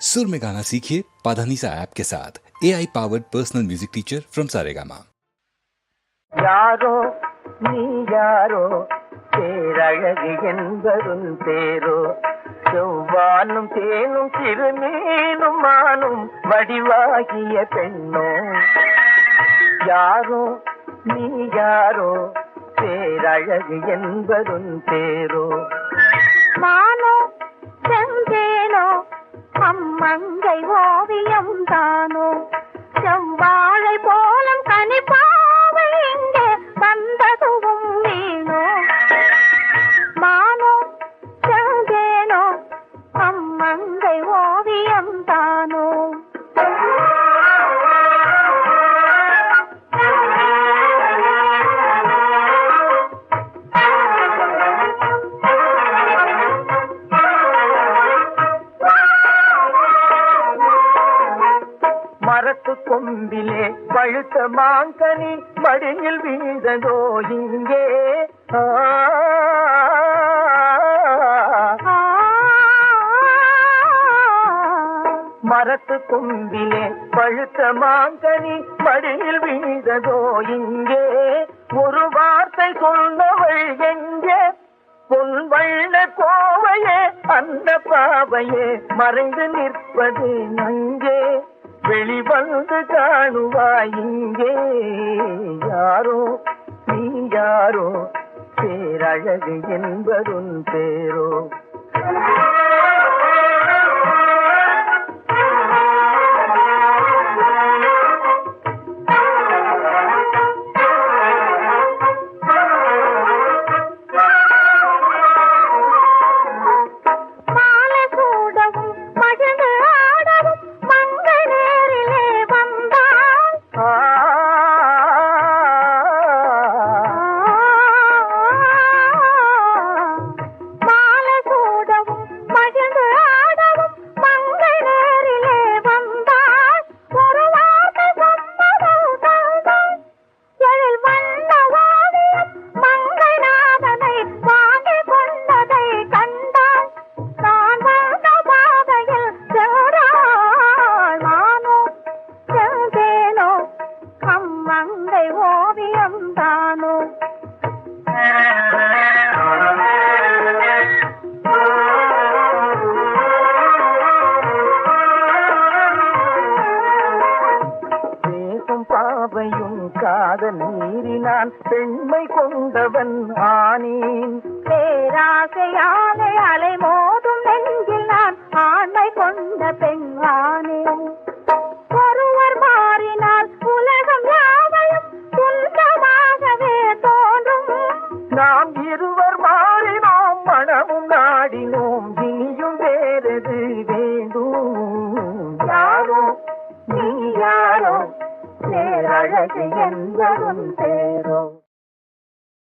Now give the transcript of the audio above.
सुर में गाना सीखिए पाधानीसा ऐप के साथ A I powered personal music teacher from Saregama யாரோ நீ யாரோ பேரழகு என்பதும் தேரோ செவ்வானும் தேனும் சிறுமீனும் மானும் வடிவாகிய பெண்ணோ யாரோ நீ யாரோ பேரழகு என்பதும் தேரோ மானோ செந்தேனோ அம்மங்கை ஓவியம் தானோ? செவ்வாழை போலும் கனிப்பாவை இங்கே வந்ததுவும் நீனோ மானோ செங்கேனோ அம்மங்கை ஓவியம் தானோ? கொம்பிலே பழுத்த மாங்கனி மடியில் வீழ்ந்ததோ இங்கே. மரத்து கொம்பிலே பழுத்த மாங்கனி மடியில் வீழ்ந்ததோ இங்கே. ஒரு வார்த்தை சொன்னவள் எங்கே? பொன் வண்ண கோவையே அந்த பாவையே மறைந்து நிற்பது அங்கே வெளிவந்து காணுவாய் இங்கே. யாரோ நீ யாரோ? பேரழகு என்பதும் பேரோ. மீறினான் பெண்மை கொண்டவன் ஆனேன் பேராசையாலே அலை மோதும் நெஞ்சில் நான் ஆண்மை கொண்ட பெண்ணானே ஒருவர் மாறினால் உலகம் யாவையும் துன்பமாகவே தோன்றும். நாம் இருவர் மாறினோம் மனமும் நாடினோம் இனியும் வேறது வேண்டும். யாரோ நீ யாரோ பேரழகு என்பதும் பேரோ